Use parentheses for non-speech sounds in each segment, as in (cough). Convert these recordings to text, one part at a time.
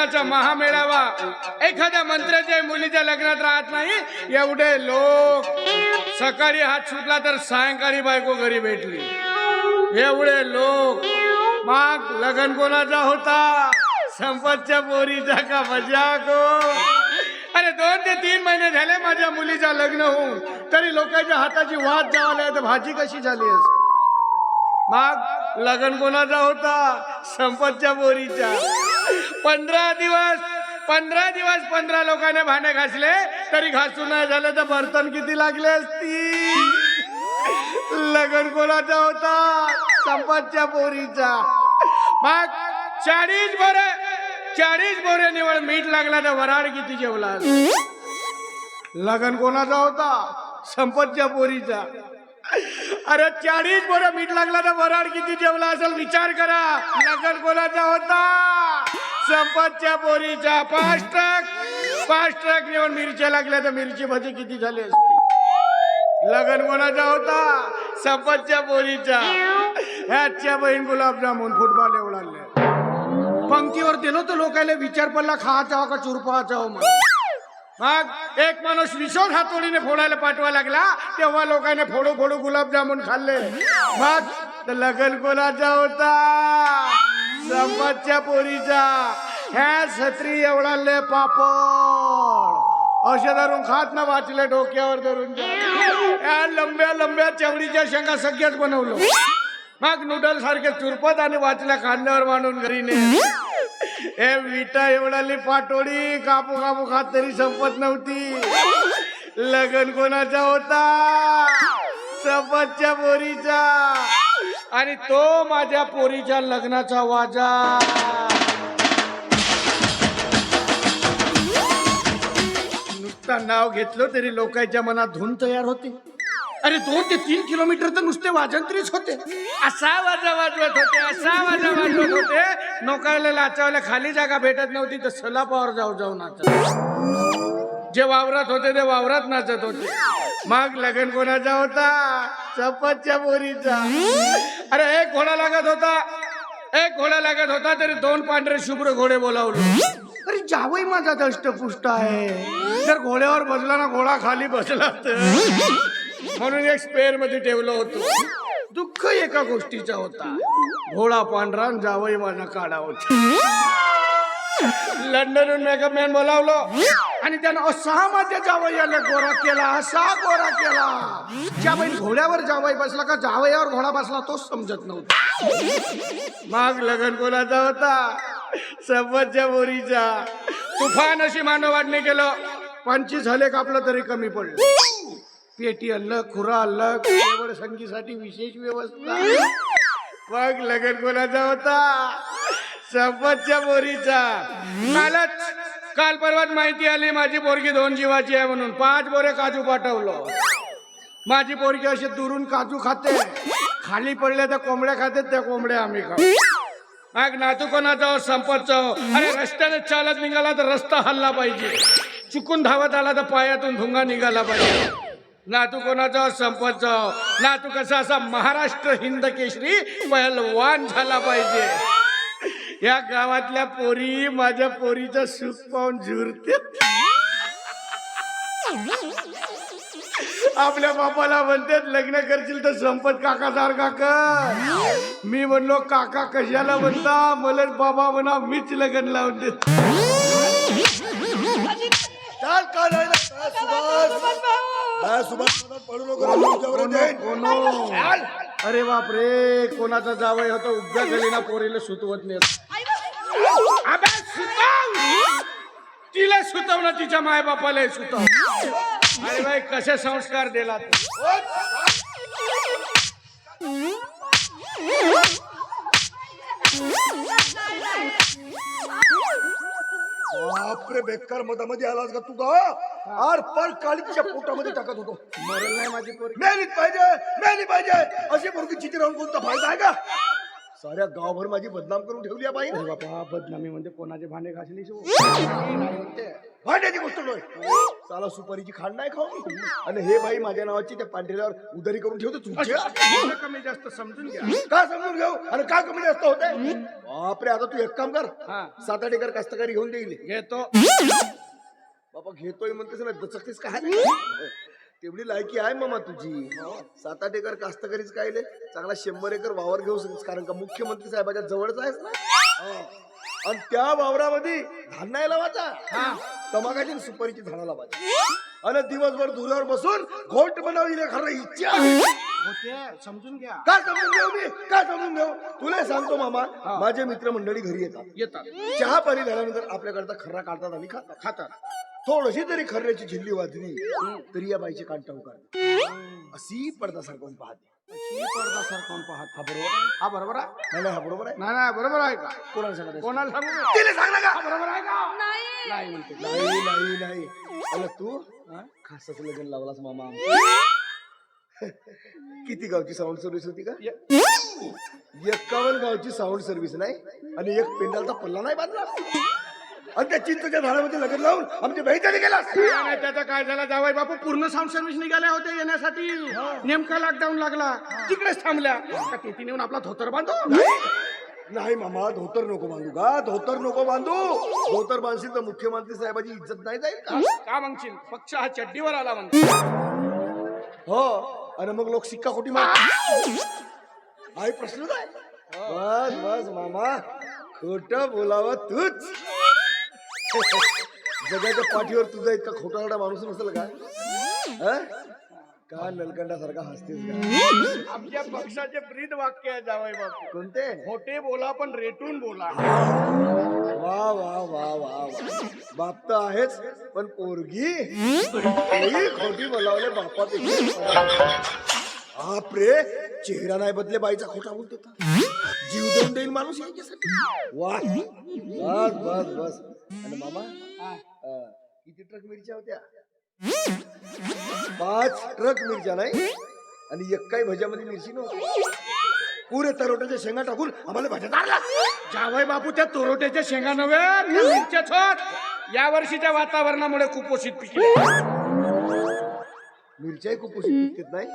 लग्नाचा महामेळावा. एखाद्या मंत्र्याच्या मुलीच्या लग्नात राहत नाही एवढे लोक. सकाळी हात सुटला तर सायंकाळी बायको घरी भेटली. एवढे लोक. मग लग्न कोणाचा होता? संपतच्या पोरीचा का मजा को? अरे दोन ते तीन महिने झाले माझ्या मुलीचा लग्न होऊन. तरी लोकांच्या हाताची वाद जावाला तर भाजी कशी झाली असते मग लग्न कोणाचा होता? संपतच्या बोरीचा. पंधरा दिवस पंधरा दिवस पंधरा लोकांनी भांडे घासले तरी घासून नाही झालं तर बर्तन किती लागले असती? लग्न कोणाचा होता? संपतच्या बोरीचा. मग चाळीस बोरे चाळीस बोरे निवड मीठ लागला तर वराड किती जेवला लगन लग्न कोणाचा होता? संपतच्या पोरीचा अरे चाळीस बरं मीठ लागला तर वराड किती जेवला असेल विचार करा. लगन कोणाचा होता? संपतच्या बोरीचा पाच ट्रक पाच ट्रक नेऊन मिरच्या लागल्या तर मिरची भाजी किती झाली असती? लगन कोणाचा होता? संपतच्या बोरीचा ह्याच्या बहीण गुलाबजामून फुटबॉल एवढा पंक्तीवर दिलो तर लोकांना विचार पडला खायचा का चुरपाचा हो मग मग एक माणूस विशोध हातोडीने फोडायला पाठवा लागला तेव्हा लोकांनी फोडू फोडू गुलाबजामुन खाल्ले. मग तर लगन कोणाचा होता? संपतच्या पोरीचा. ह्या छत्री एवढा ले पापड. असे धरून खात ना वाचले डोक्यावर धरून. या लंब्या लंब्या चवडीच्या शेंगा सगळ्याच बनवलं. मग नूडल सारखे चुरपत आणि वाचल्या खांद्यावर मांडून घरी ने हे विटा एवढाली पाटोडी कापू कापू खात तरी संपत नव्हती. लगन कोणाचा होता? सपतच्या पोरीचा. आणि तो माझ्या पोरीच्या लग्नाचा वाजा. नुसता नाव घेतलं तरी लोकांच्या मनात धून तयार होती. अरे दोन ते तीन किलोमीटर तर नुसते वाजंत्रीच होते. असा वाजा वाजवत होते असा वाजा वाजवत होते. नोकायला लाचावला खाली जागा भेटत नव्हती तर सलापावर जाऊ जाऊ नाचत जे वावरात होते ते वावरात नाचत होते. मग लगन कोणाचा होता? चपतच्या पोरीचा. अरे एक घोडा लागत होता. एक घोडा लागत होता तरी दोन पांढरे शुभ्र घोडे बोलावले. अरे जावई माझा दष्टपुष्ट आहे. जर घोड्यावर बसला ना घोडा खाली बसला तर. म्हणून एक स्पेअरमध्ये ठेवलं होतं. दुःख एका गोष्टीचा होता. घोडा पांढरा जावई माझा काढा होता. लंडनहून मेकअप बोलावलं. आणि त्यानं असा माझ्या जावयाला गोरा केला असा गोरा केला. ज्यावेळी घोड्यावर जावई बसला का जावयावर घोडा बसला तोच समजत नव्हता. माग लगन कोणाचा होता? सबच्या बोरीचा. तुफान अशी मानव केलं. पंचवीस झाले कापलं तरी कमी पडलं. पेटी अलग खुरा अलग केवळ संगीसाठी विशेष व्यवस्था. मग लगन कोणाचा होता. संपतच्या बोरीचा. कालच काल परवाच माहिती आली माझी पोरगी दोन जीवाची आहे म्हणून. पाच बोरे काजू पाठवलं. माझी पोरगी अशी दुरून काजू खाते. खाली पडल्या त्या कोंबड्या खाते त्या कोंबड्या आम्ही खाऊ. मग नातू कोणाचा हो? संपतचा हो. अरे रस्त्याने चालत निघाला तर रस्ता हल्ला पाहिजे. चुकून धावत आला तर पायातून धुंगा निघाला पाहिजे. नातू कोणाचा संपतचा ना नातू कसा असा महाराष्ट्र हिंद केशरी पहलवान झाला पाहिजे? या गावातल्या पोरी माझ्या पोरीचं सुख पाहून झुरते. आपल्या बापाला म्हणतात लग्न करशील तर संपत काका सारखा कर. मी म्हणलो काका कशाला म्हणता? मला बाबा म्हणा मीच लग्न लावून देत. पडू नको अरे बाप रे कोणाचा जावई होता उभ्या गलीना पोरीला सुतवत नाही. तिला सुतव! ना तिच्या माय बापाला सुतव. अरे बाई कसे संस्कार दिला तू बापरे बेकार मतामध्ये आलास का तू का आर पर काळी तिच्या पोटामध्ये टाकत होतो. मरल नाही माझी पोरी मेलीच पाहिजे मेली पाहिजे. अशी पोरगी चिती राहून कोणता फायदा आहे का? साऱ्या गावभर माझी बदनाम करून ठेवली आहे बाई बापा बदनामी म्हणजे कोणाचे भांडे घासली भांड्याची गोष्ट नव्हे साला सुपारीची खांड नाही खाऊ? आणि हे बाई माझ्या नावाची त्या पांढऱ्यावर उधारी करून ठेवतो तुमच्या थोडं कमी जास्त समजून घ्या. का समजून घेऊ? आणि का कमी जास्त होते? बापरे आता तू एक काम कर. हा. सात आठ एकर कास्तकारी घेऊन देईल. घेतो. बाबा घेतोय म्हणतेस ना दचकतेस काय तेवढी लायकी आहे मामा तुझी. सात आठ एकर कास्तकारीच काय चांगला शंभर एकर वावर घेऊ शकतेस कारण का मुख्यमंत्री साहेबाच्या जवळच आहेस ना? हा. आणि त्या वावरामध्ये धान्य लावायचा. हा. तमाकाची सुपारीची झाडं लावायची. आणि दिवसभर धुऱ्यावर बसून घोट बनवली खरं इच्छा समजून घ्या. का समजून घेऊ मी? का समजून घेऊ? तुला सांगतो मामा माझे मित्र मंडळी घरी येतात. येतात. चहा पाणी झाल्यानंतर आपल्याकडचा खर्रा काढतात आणि खातात. खातात. थोडीशी तरी खर्राची झिल्ली वाजली तरी या बाईची कांटा उकार अशी पडदासारखं पाहते. पडदा सर कोण पाहत. हा बरोबर? हा बरोबर आहे? नाही नाही, हा बरोबर आहे? नाही नाही बरोबर आहे का? कोणाला सांगत? कोणाला सांगू का? तिला सांग ना का? हा बरोबर आहे का? नाही. नाही म्हणते. नाही नाही नाही. अरे तू हा? खासच लग्न लावलास मामा. (laughs) किती गावची साऊंड सर्व्हिस होती का? एक्कावन्न गावची साऊंड सर्व्हिस नाही? आणि एक पेंडालचा पल्ला नाही बांधला? आणि त्या चिंचच्या झाडामध्ये लगत लावून आमच्या बहिणीने गेला नाही, त्याचा काय झाला? जावाई बापू पूर्ण साऊंड सर्व्हिस निघाल्या होत्या येण्यासाठी. नेमका लॉकडाऊन लागला. तिकडेच थांबल्या. तिथे नेऊन आपला धोतर बांधू. नाही मामा धोतर नको बांधू का धोतर नको बांधू. धोतर बांधशील तर मुख्यमंत्री साहेबाची इज्जत नाही जाईल का? का म्हणशील पक्ष हा चड्डीवर आला म्हणतो हो आणि मग लोक सिक्का खोटी मार हाही प्रश्न आहे बस बस मामा. खोट बोलावं तूच. जगाच्या पाठीवर तुझा इतका खोटारडा माणूस नसेल का? हं? का नलकंडासारखा हसतेस का? आमच्या पक्षाचे ब्रीद वाक्य आहे जावाई बापू. कोणते? खोटे बोला पण रेटून बोला. वा वा वा वा वा. बाप तर आहेच पण पोरगी? पोरगी खोटी बोलावले बापापेक्षा. बापरे चेहरा नाही बदले बाईचा खोटा बोलतो जीव देऊन देईल माणूस याच्यासाठी. वा. बस बस बस. आणि मामा अं, किती ट्रक मिरच्या होत्या? पाच ट्रक मिरच्या नाही? आणि एक काही भज्यामध्ये मिरची नव्हती. पुरे तरोट्याच्या शेंगा टाकून आम्हाला भाज्या चालला जावई बापू त्या तोरोट्याच्या शेंगा नव्हे त्या मिरच्याच होत या वर्षीच्या वातावरणामुळे कुपोषित पिकले. मिरच्याही कुपोषित पिकत नाही.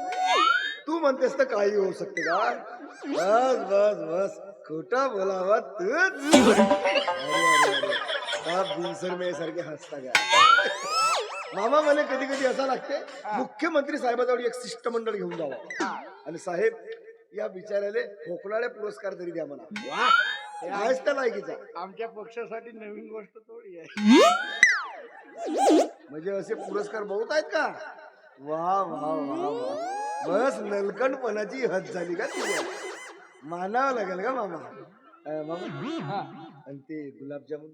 तू म्हणतेस तर काही होऊ शकते का? बस बस बस. खोटा बोलावा तूच. अरे, अरे, अरे. हा बिनसर सारखे हसता का मामा मला कधी कधी असं लागते मुख्यमंत्री साहेबाजवळ एक शिष्टमंडळ घेऊन जावं. आणि साहेब या बिचाऱ्याले खोकलाळे पुरस्कार तरी द्या मला वा आहेच त्या लायकीचा. आमच्या पक्षासाठी नवीन गोष्ट थोडी आहे. म्हणजे असे पुरस्कार बहुत आहेत का? वा वा वा वा. बस नलकणपणाची हद झाली का तुझ्या मानावं लागेल का मामा? अं, मामा? आणि ते गुलाबजामुन?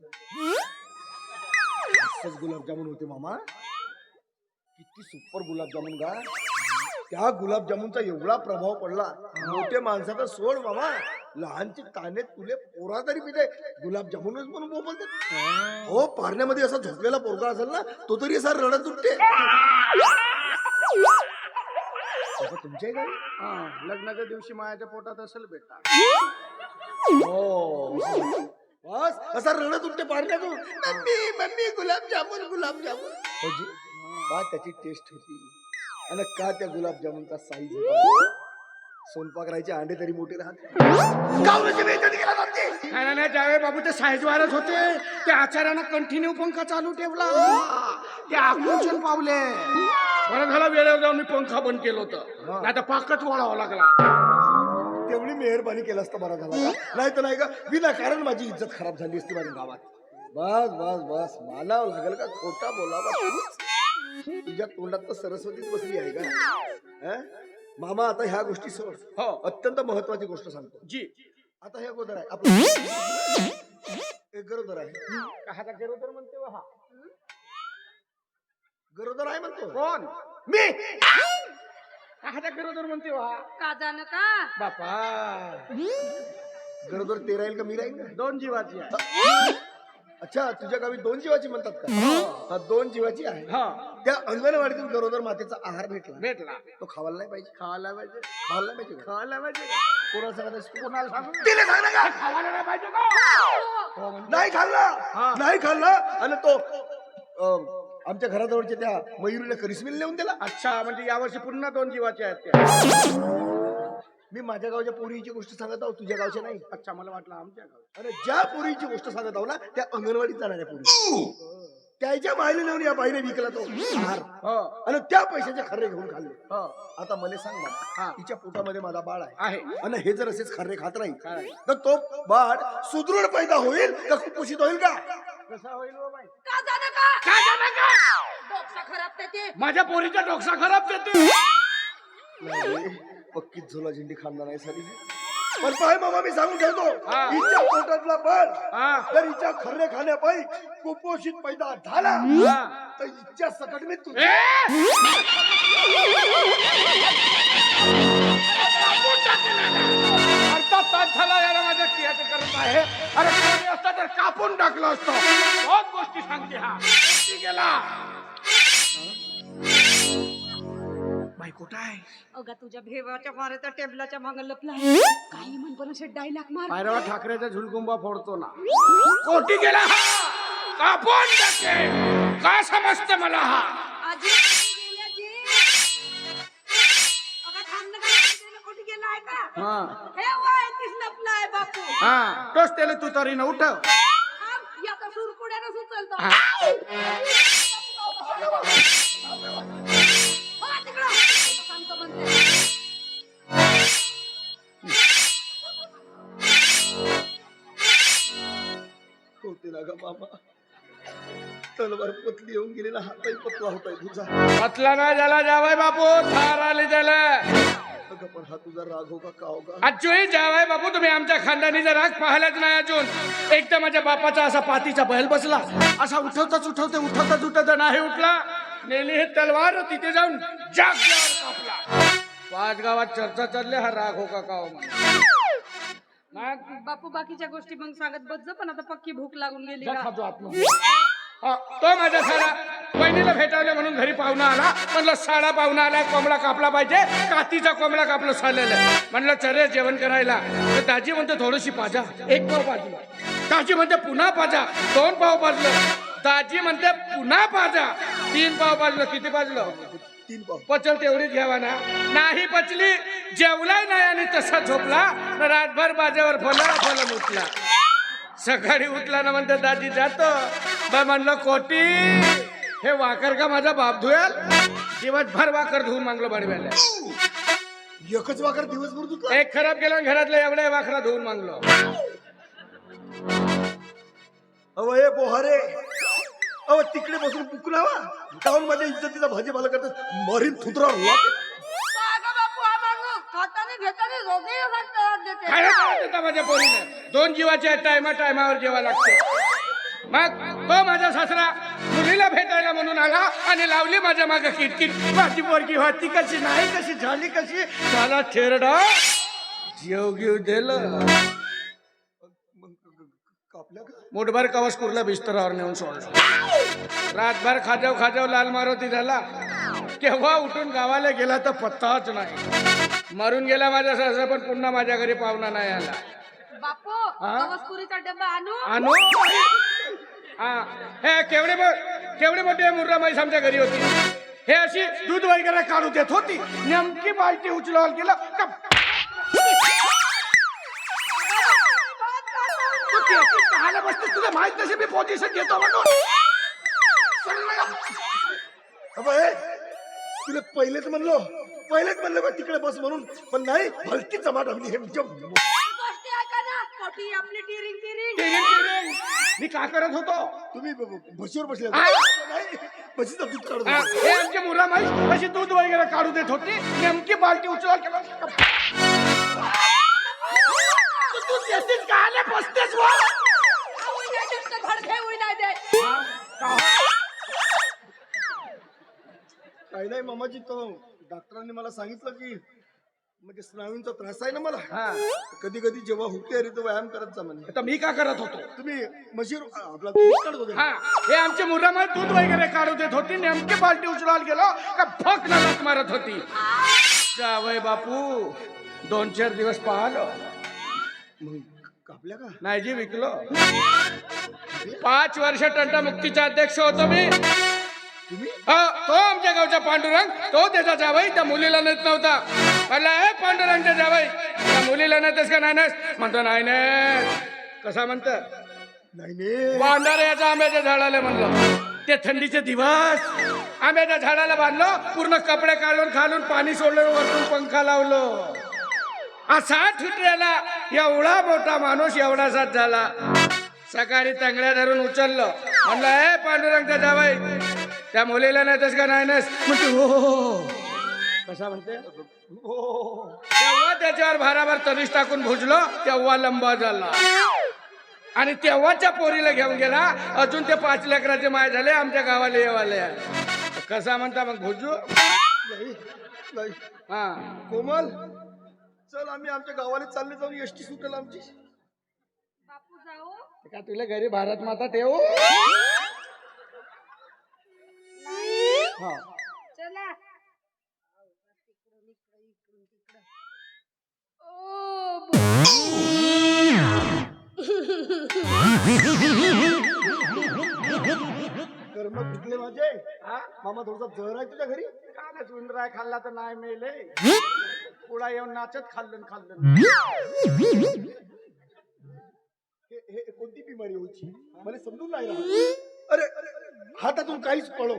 मस्तच गुलाबजामुन होते मामा. किती सुपर गुलाबजामुन का त्या गुलाबजामुनचा एवढा प्रभाव पडला. मोठे माणसाचा सोड मामा. लहानचे ताने तुले पोरा तरी पिते गुलाबजामुनच म्हणून बोलतात हो पारण्यामध्ये असा झोपलेला पोरगा असेल ना तो तरी असा रडत उठते. तुमच्या गावी हा, लग्नाच्या दिवशी मायाच्या पोटात असेल बेटा. हो बस असा रडत उठते पारण्यातून मम्मी मम्मी गुलाबजामुन गुलाबजामुन. म्हणजे का त्याची टेस्ट होती. आणि का त्या गुलाबजामुनचा साईज होता? सोनपाकरायचे अंडे तरी मोठे राहते. गावराची बेइज्जती केला जाते. नाही नाही, नाही जावे बाबू ते साईज वारच होते त्या आचार्यानं कंटिन्यू पंखा चालू ठेवला. ते आक्रोशन पावले. बरं झाला वेळेवर जाऊन मी पंखा बंद केलं होतं. नाही तर पाकच वळावं लागला. तेवढी मेहरबानी केलं असतं बरा झाला नाही तर नाही का? विनाकारण माझी इज्जत खराब झाली असती माझ्या गावात. बस बस बस. मानावं लागेल का? खोटा बोलावा? तुझ्या तोंडात तर सरस्वतीच बसली आहे का? मामा आता ह्या गोष्टी सोड. हो. अत्यंत महत्वाची गोष्ट सांगतो. जी. आता हे अगोदर आहे. आपलं एक गरोदर आहे. गरोदर म्हणते हा? गरोदर आहे म्हणतो. कोण? मी. कहाचा गरोदर म्हणते हो हा? का जाणं का? बापा. गरोदर ते राहील का मी राहील का? दोन जीवाची आहे. अच्छा तुझ्या गावी दोन जीवाची म्हणतात का? हा. दोन जीवाची आहे. हा. त्या अंगणवाडीतून गरोदर मातेचा आहार भेटला. भेटला. तो खावायला नाही पाहिजे. खावायला पाहिजे. खावायला नाही पाहिजे. का? खावायला पाहिजे. कोणाला सांगत आहेस? तू? कोणाला सांगू? तिला सांग ना का? खावायला नाही पाहिजे का? नाही खाल्लं. नाही खाल्लं. आणि तो अं, आमच्या घराजवळच्या त्या मयुरीला करिश्मीला नेऊन दिला. अच्छा म्हणजे यावर्षी पुन्हा दोन जीवाचे आहेत त्या. मी माझ्या गावच्या पोरीची गोष्ट सांगत आहो तुझ्या गावच्या नाही. अच्छा मला वाटलं आमच्या गाव अरे ज्या पोरीची गोष्ट सांगत आहो ना त्या अंगणवाडीत जाणाऱ्या पोरी. त्याच्या बाईने नेऊन या बाईने विकला तो हो. आणि त्या पैशाचे खर्रे घेऊन खाल्ले. हो. आता मला सांग हा. मला तिच्या पोटामध्ये माझा बाळ आहे. आहे. आणि हे जर असेच खर्रे खात काय? राहील तर तो बाळ सुदृढ पैदा होईल का कुपोषित होईल का? कसा होईल हो बाई? का जाणं का? काय झालं का? डोकसा खराब त्याचे माझ्या पोरीचा डोकसा खराब देते. नाही, पक्कीच झोला झेंडी खांदा नाही सारी पण पाय मामा मी सांगून ठेवतो. हा. हिच्या पोटातला बाळ हा. जर हिच्या खर्रे खाण्यापायी कुपोषित पैदा झाला हा. तर हिच्या सकट मी तुझ ए! (laughs) अर्धा तास झाला याला माझ्या क्रियाचे करत आहे. अरे कोणी असता तर कापून टाकलं असतं. बहुत गोष्टी सांगते हा. किती गेला? बाई कुठं आहे? अगं तुझ्या भेवाच्या मारायचा टेबलाच्या माग लपला काही म्हण पण असे डायलॉग मार. पायरवा ठाकरेचा झुलकुंबा फोडतो ना. कोटी गेला हा. कापून टाके का समजते मला हा? आजी हा हे वाय तीच लपलाय बापू हा तोच त्याला तू तरी न उठव थांब, या तर सुरकुड्यानं सुचलतो हा. हो, तिकडं. सांगतो म्हणते. होते ना ग मामा तलवार पतली येऊन गेलेला हातही पतला होताय तुझा पतला ना झाला जावाय बापू थार आली त्याला. अगं पण हा तुझा राग हो का का हो का? जावाय बापू तुम्ही आमच्या खानदानीचा राग पाहिलाच नाही अजून. एकदा माझ्या बापाचा असा पातीचा बैल बसला. असा उठवताच उठवते उठवताच उठवता नाही उठला. नेली हे तलवार तिथे जाऊन जागेवर कापला. पाच गावात चर्चा चालली हा राग हो का का हो म्हणून. बापू बाकीच्या गोष्टी मग सांगत बस जा, पण आता पक्की भूक लागून गेली जा का? खातो आतमध्ये. तो माझा साडा बहिणीला भेटावलं म्हणून घरी पाहुणा आला. म्हणलं साडा पाहुणा आला कोंबडा कापला पाहिजे. कातीचा कोंबडा कापलं चाललेलं म्हणलं चले जेवण करायला. तर दाजी म्हणते थोडीशी पाजा. एक पाव पाजलं दाजी म्हणते पुन्हा पाजा. दोन पाव पाजलं. दाजी म्हणते पुन्हा पाजा. तीन पाव पाजलं. किती पाजलं? तीन पाव. पचल तेवढीच घ्यावा ना. नाही पचली जेवलाय नाही आणि तसा झोपला रातभर बाजावर फला फल उठला. सकाळी उठला ना म्हणते दादी जातो. बा म्हणलं कोटी हे वाकर का माझा बाप धुयाल दिवसभर वाकर धुवून मागलो बडव्याला एकच वाकर दिवसभर तुझा एक खराब गेला आणि घरातलं एवढ्या वाकरा धुवून मागलो. अव हे बोहारे अव तिकडे बसून पुकलावा टाउनमध्ये इज्जतीचा भाजीपाला करतात. मरीन थुतरा काय माझ्या पोरीने? दोन जीवाच्या टायमा टायमावर जेवा लागते. मग तो माझा सासरा. मुलीला भेटायला म्हणून आला आणि लावली माझ्या मागे किटकिट माझी पोरगी होती कशी नाही कशी झाली कशी? झाला थेरडा. जेव घेऊ दिलं. मोठभर कवच कुर्ला बिस्तरावर नेऊन सोडलं. रातभर खाजाव खाजाव लाल मारुती झाला. केव्हा उठून गावाला गेला तर पत्ताच नाही. मरून गेला माझा सासरा पण पुन्हा माझ्या घरी पाहुणा नाही आला. बापू हा? डब्बा आणू? आणू? हा. हे केवढे केवढे मोठे मुर्रा माईस आमच्या घरी होती? हे अशी दूध वगैरे काढू देत होती. नेमकी बालटी उचलवाल गेलं. कहाला तुला माहीत नसे मी पोझिशन घेतो तुला पहिलेच म्हणलो. पहिलेच म्हणलं तिकडे बस म्हणून. पण नाही भलती जमा ठेवली हे ना कोटी आपली टिरिंग टिरिंग. टिरिंग, टिरिंग. मी का करत होतो? तुम्ही ब- ब- म्हशीवर बसले हा. नाही म्हशीचं दूध काढत हा, होते. हे आमचे मुर्रा म्हैस अशी दूध वगैरे काढू देत होती. नेमकी बालटी उचलवाल केलं तू देतेस का? आले बसतेस वर. धडके होई नाही दे काही नाही मामाजी तो डॉक्टरांनी मला सांगितलं की म्हणजे स्नायूंचा त्रास आहे ना मला? हा. कधी कधी जेव्हा हुके अरे तो व्यायाम करत जा म्हणे. आता मी का करत होतो? तुम्ही म्हशीवर आपला दूध काढत होते. हा. हे आमचे मुर्रामध्ये दूध वगैरे काढू देत होती. नेमकी बालटी उचलायला गेलो का फक नलत मारत होती. जावय बापू. दोन चार दिवस पाहलो. मग कापल्या का? नाही जी विकलो. पाच वर्ष टंटा मुक्तीचा अध्यक्ष होतो मी. हा, तो आमच्या गावचा पांडुरंग. तो त्याचा जावई त्या मुलीला नेत नव्हता. म्हणला हे पांडुरंगच्या जावई. त्या मुलीला नेतेस का नाही नेस म्हणतो नाही नेत. कसा म्हणत? बांधार याच्या आंब्याच्या झाडाला म्हणलं. ते थंडीचे दिवस. आंब्याच्या झाडाला बांधलो पूर्ण कपडे काढून खालून पाणी सोडलं वरतून पंखा लावलो. असा ठुटलेला एवढा मोठा माणूस एवढासाच झाला. सकाळी तंगड्या धरून उचललं. म्हणलं हे पांडुरंगचा जावई त्या मुलीला नेतेस का नाही नेस? म्हणते हो हो, हो कसा म्हणते? हो तेव्हा त्याच्यावर भाराभर तरीस टाकून भुजलो तेव्हा लंबा झाला. आणि तेव्हाच्या पोरीला घेऊन गेला. अजून ते पाच लेकराचे माय झाले आमच्या गावाला येवाले कसा म्हणता मग भुजू? नाही नाही. हा. कोमल चल आम्ही आमच्या गावाला चालले जाऊन एसटी सुटेल आमची. बापू जाऊ. का तुला घरी भारत माता ठेवू? हा. चला. ओ कर्म फुटले माझे? हा? मामा थोडासा जहर आहे तुझ्या घरी? का नाही उंदराय खाल्ला तर नाही मेले? पुढा येऊन नाचत खाल्लं खाल्लं हे हे कोणती बिमारी होती मला समजून नाही राहिलं. अरे हातातून काहीच पळो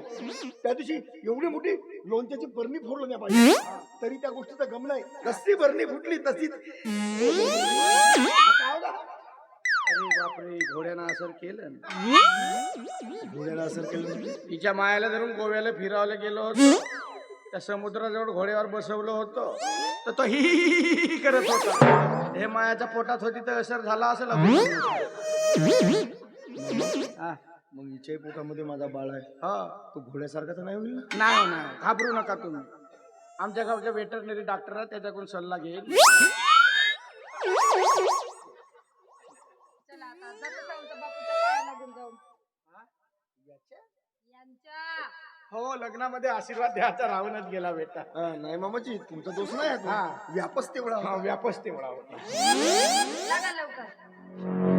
त्या दिवशी एवढी मोठी लोणच्याची बरणी फोडलो नाही पाहिजे तरी त्या गोष्टीचा गम नाही कशी बरणी फुटली तशीच अरे बापरे घोड्यानं असर केलं. घोड्याला असर केलं तिच्या मायाला धरून गोव्याला फिरावला गेलो होतो. त्या समुद्राजवळ घोड्यावर बसवलं होतं. तर तो ही ही ही ही करत होता. हे मायाच्या पोटात होती तर असर झाला असेल हा. मग हिच्याही पोटामध्ये माझा बाळ आहे. हा तो घोड्यासारखा तर नाही होईल ना? नाही नाही. घाबरू नका तुम्ही. आमच्या गावच्या वेटरनरी डॉक्टर आहे त्याच्याकडून सल्ला घेईल. चला आता जातो जाऊन तर बापूच्या पाया लागून जाऊन यांच्या? हो लग्नामध्ये आशीर्वाद द्यायचा राहूनच गेला बेटा. हा, नाही मामाजी तुमचा दोष नाही आहे तो. हा. व्यापच तेवढा हा व्यापच तेवढा होता. लागा लवकर.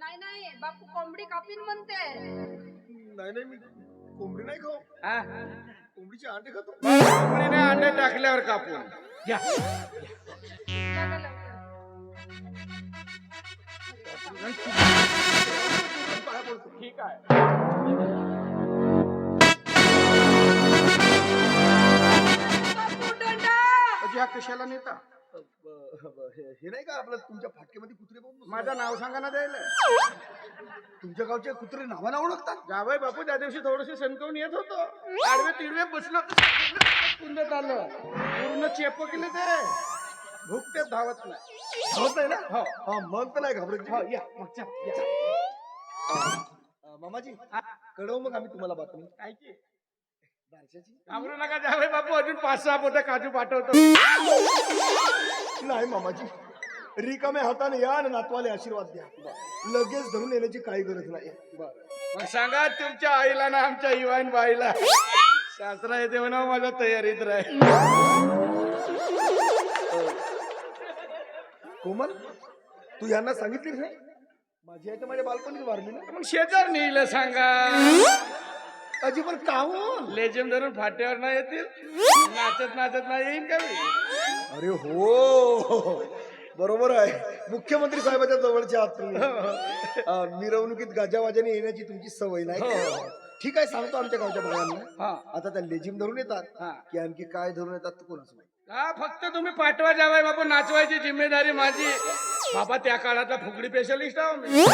नाही नाही बापू कोंबडी कापीन म्हणते. नाही नाही मी कोंबडी नाही खाऊ. हा कोंबडीचे अंडे खातो. कोंबडीने अंडे टाकल्यावर कापून. लवकर पाया पडतो ठीक आहे. बापू हा कशाला नेता? हे हे नाही का आपलं तुमच्या फाटक्यामध्ये कुत्रे बघून? माझं नाव सांगा ना द्यायला तुमच्या गावचे कुत्रे नावानं ओळखतात? जावय बापू त्या दिवशी थोडस सणकवून येत होतो आडवे तिडवे बसलो कुंदत आलं? पूर्ण चेपकले ते. भूक ते धावत नाही. होत नाही ना? हो. हा मग तर नाही घाबरत हो या या. अं, मामाजी कळव मग आम्ही तुम्हाला बातमी. काय की? बारशाची घाबरू नका जावय बापू अजून पाच सहा पोते काजू पाठवतो. नाही मामाजी. रिकाम्या हाताने या आणि नातवाले आशीर्वाद द्या. लगेच धरून येण्याची काही गरज नाही मग सांगा तुमच्या आईला ना आमच्या इवान बाईला. शास्त्रा येते म्हणा माझ्या तयारीत राहील. कोमल तू यांना सांगितली नाही? माझी आई तर माझ्या बालपणीच वारली ना. मग शेजार नेईल सांगा. अजी पण काहून? लेझिम धरून फाट्यावर नाही येतील? नाचत नाचत नाही येईन का मी? अरे हो. बरोबर आहे. मुख्यमंत्री साहेबाच्या जवळचे आहात तुम्ही. अं, मिरवणुकीत गाजावाजाने येण्याची तुमची सवय नाही का? ठीक आहे सांगतो आमच्या गावच्या बायांना हा. आता त्या लेझिम धरून येतात. हा. की आणखी काय धरून येतात तू कोणाच माहिती? हा फक्त तुम्ही पाठवा जावाय बाबू नाचवायची जिम्मेदारी माझी. बाबा त्या काळातला फुगडी स्पेशलिस्ट आहो मी.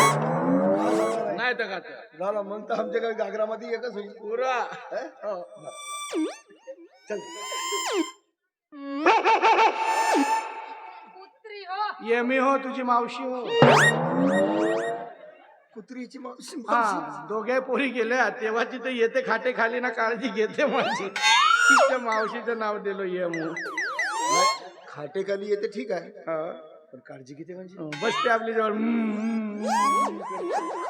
नाही तर का तर. झालं मग तर आमच्या गावी गागरामध्ये एकच होईल. पुरा. हं? चल. पुत्री हो. ये मी हो तुझी मावशी हो. कुत्रीची मावशी हा मावशी. दोघे पोरी गेल्या. तेव्हा तिथे येते खाटे खाली ना काळजी घेते माझी. तिच्या मावशीचं नाव दिलो ये मू खाटेखाली येते ठीक आहे. हा. पण काळजी किती म्हणजे? बसते आपली जवळ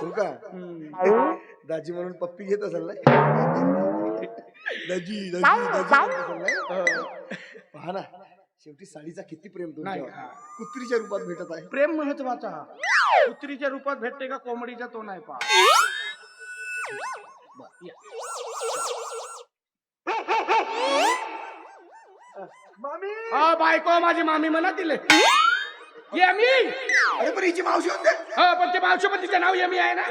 हो का. दाजी म्हणून पप्पी घेत असेल ना? दाजी दाजी दाजी? हो. पहा ना शेवटी साडीचा किती प्रेम का? कुत्रीच्या रूपात भेटत आहे. प्रेम महत्त्वाचा कुत्रीच्या रूपात भेटते का कोंबडीचा तो नाही पा मामी! हा बायको माझी मामी म्हणा दिले यमी अरे पण हिची मावशी होते हो पण ते मावशीपतीचं नाव यमी आहे ना?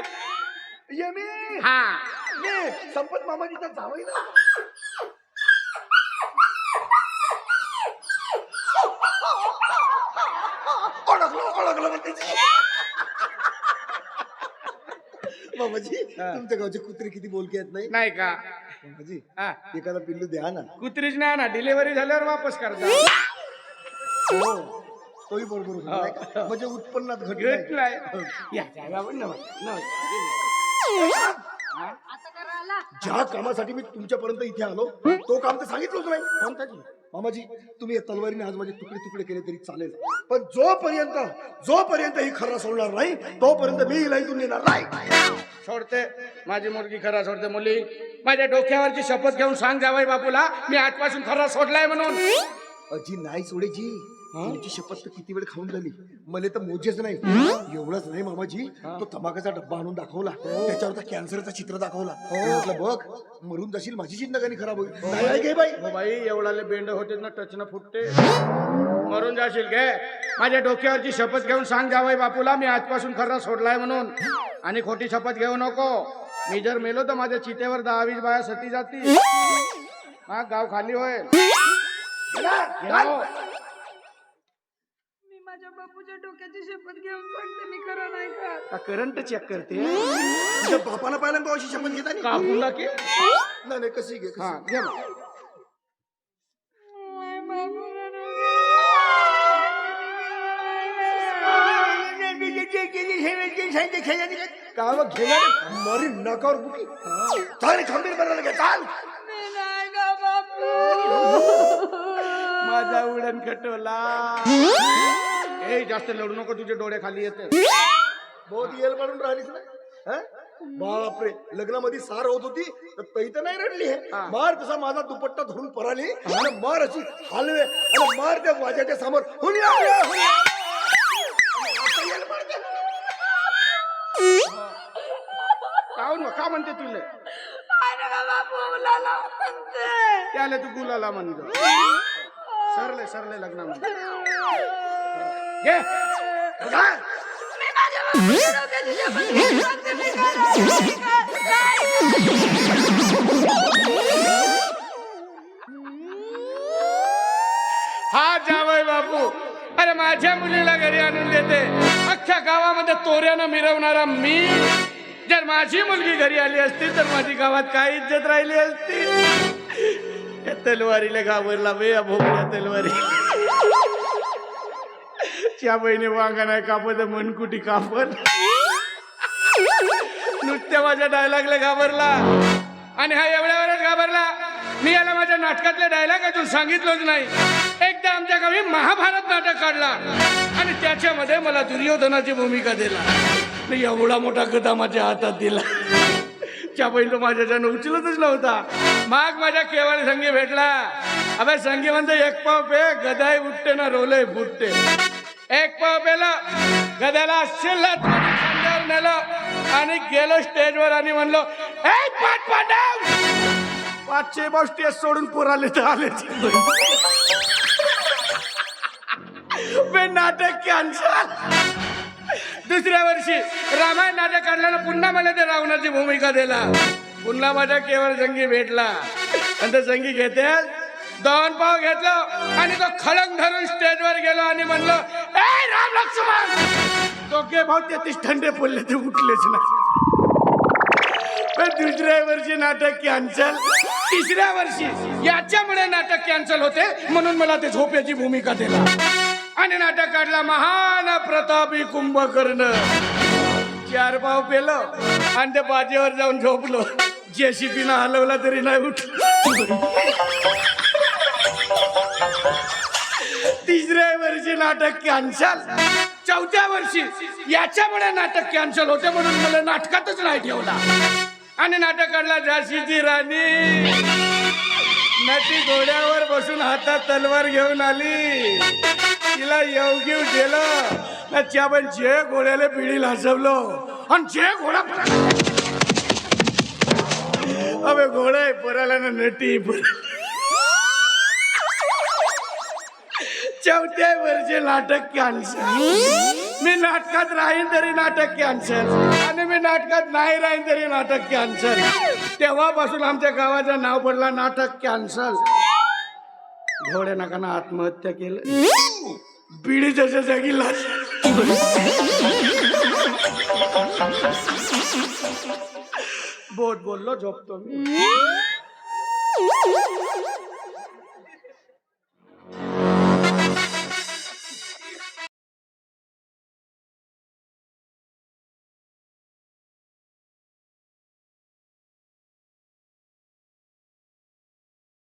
यमी हा. ये, संपत मामाजीचा जावई ना. ओळखलं ओळखलं मामाजी हा. तुमच्या गावचे कुत्रे किती बोलके आहेत नाही? नाही का? मामाजी हा. एखादा पिल्लू द्या ना. कुत्रीच नाही ना डिलिव्हरी झाल्यावर वापस करता. हो. तोही बरोबर होता, नाही का? म्हणजे उत्पन्नात घट नाही. या जागा पण. हा? आता ज्या कामासाठी मी तुमच्यापर्यंत इथे आलो तो काम तर सांगितलंच नाही कोणता जी? मामाजी तुम्ही या तलवारीने आज माझे तुकडे तुकडे केले तरी चालेल. पण जोपर्यंत जोपर्यंत ही खरा सोडणार नाही तोपर्यंत मी हिला इथून नेणार नाही. सोडते. माझी मुलगी खरा सोडते मुली. माझ्या डोक्यावरची शपथ घेऊन सांग जावई बापूला मी आजपासून खरा सोडलाय म्हणून. अजी नाही सोडेजी. तुमची शपथ तर किती वेळ खाऊन झाली? मला तर मोजेच नाही. एवढंच नाही मामाजी. तो तंबाखाचा डब्बा आणून दाखवला. त्याच्यावर कॅन्सरचं चित्र दाखवला. म्हटलं बघ मरून जाशील माझी जिंदगानी खराब होईल. बाई. हो बाई एवढाले बेंड होते ना टचनं फुटते. मरून जाशील घे माझ्या डोक्यावरची शपथ घेऊन सांग जावई बापूला मी आजपासून खरा सोडलाय म्हणून. आणि खोटी शपथ घेऊ नको. मी जर मेलो तर माझ्या चितेवर दहा वीस बाया सती जातील. हा? गाव खाली होईल. मी माझ्या बापूच्या डोक्याची शपथ घेऊन सांगते मी खरं नाही का का करंट चेक करते तुझ्या बापाला पाहिला का अशी शपथ घेता का फुला की नाही नाही कशी घे हा. घे का मग घेणार मरी नकावर बुकी चाल खंबीर बनायला घे चाल मी नाही का बापू माझा उडण खटवला ए जास्त लढू नको तुझे डोळे खाली येते. बहुत येल पडून राहिलीस ना? हं? बापरे लग्नामध्ये सार होत होती तर तई तर नाही रडली हे? हा. मार तसा माझा दुपट्टा धरून पराली आणि मार अशी हलवे आणि मार त्या वाजाच्या समोर. हुनिया, का म्हणते तुले? त्याला तू गुलाला म्हणतो सरले सरले लग्नामध्ये. (laughs) हा जावय बापू. अरे माझ्या मुलीला घरी आणून देते. अख्ख्या गावामध्ये तोऱ्यानं मिरवणारा मी. जर माझी मुलगी घरी आली असती तर माझी गावात काय इज्जत राहिली असती? तलवारीला घाबरला बे या भोपळ्या तलवारी त्या बहिणी वांगा नाही कापत मनकुटी कापत. नुसत्या माझ्या डायलॉगला घाबरला. आणि हा एवढ्या वेळेस घाबरला मी याला माझ्या नाटकातल्या डायलॉग अजून सांगितलंच नाही. एकदा आमच्या गावी महाभारत नाटक काढला. आणि त्याच्यामध्ये मला दुर्योधनाची भूमिका दिला. मी एवढा मोठा गदा माझ्या हातात दिला. त्या तो माझ्याच्यानं उचलतच नव्हता. माग माझ्या केवळ संगी भेटला. अभ्या संगी म्हणजे एक पाव पे गदाय उठते ना रोले फुटते. एक पाव पेलं. गद्याला शिल्लत खांद्यावर नेलं. आणि गेलो स्टेजवर आणि म्हणलो "ए, पाट पांडव! पाचशे बा स्टेज सोडून पोराले तर आले बे नाटक कॅन्सल दुसऱ्या वर्षी रामायण नाटक काढल्यानं पुन्हा मला ते रावणाची भूमिका दिला. पुन्हा माझ्या केवळ संगी भेटला. आणि ते संगी घेते दोन पाव घेतलं आणि तो खळंग धरून स्टेजवर गेलो आणि म्हणलो ए राम लक्ष्मण! दोघे भाऊ तेहतीस थंडे पडले ते उठलेच नाही. पण दुसऱ्या वर्षी नाटक कॅन्सल तिसऱ्या वर्षी याच्यामुळे नाटक कॅन्सल होते म्हणून मला ते झोपेची भूमिका दिला. आणि नाटक काढला महान प्रतापी कुंभकर्ण. चार पाव पेलो आणि ते बाजेवर जाऊन झोपलो. जेसीपीनं हलवला तरी नाही उठलो. तिसऱ्या वर्षी नाटक कॅन्सल चौथ्या वर्षी याच्यामुळे नाटक कॅन्सल होते म्हणून मला नाटकातच नाही ठेवला. आणि नाटक काढला झाशीची राणी. नटी घोड्यावर बसून हातात तलवार घेऊन आली. तिला येवगीव गेलं ना जे घोड्याला पिढी लाजवलो. आणि जे घोडा अबे घोडा आहे पराला ना नटी चौथ्या वर्षी नाटक कॅन्सल मी नाटकात राहीन तरी नाटक कॅन्सल आणि मी नाटकात नाही राहीन तरी नाटक कॅन्सल तेव्हापासून आमच्या गावाचं नाव पडला नाटक कॅन्सल घोड्या नाकानं आत्महत्या केलं. बिडी त्याच्या जागी लाच बोट बोललो झोपतो मी.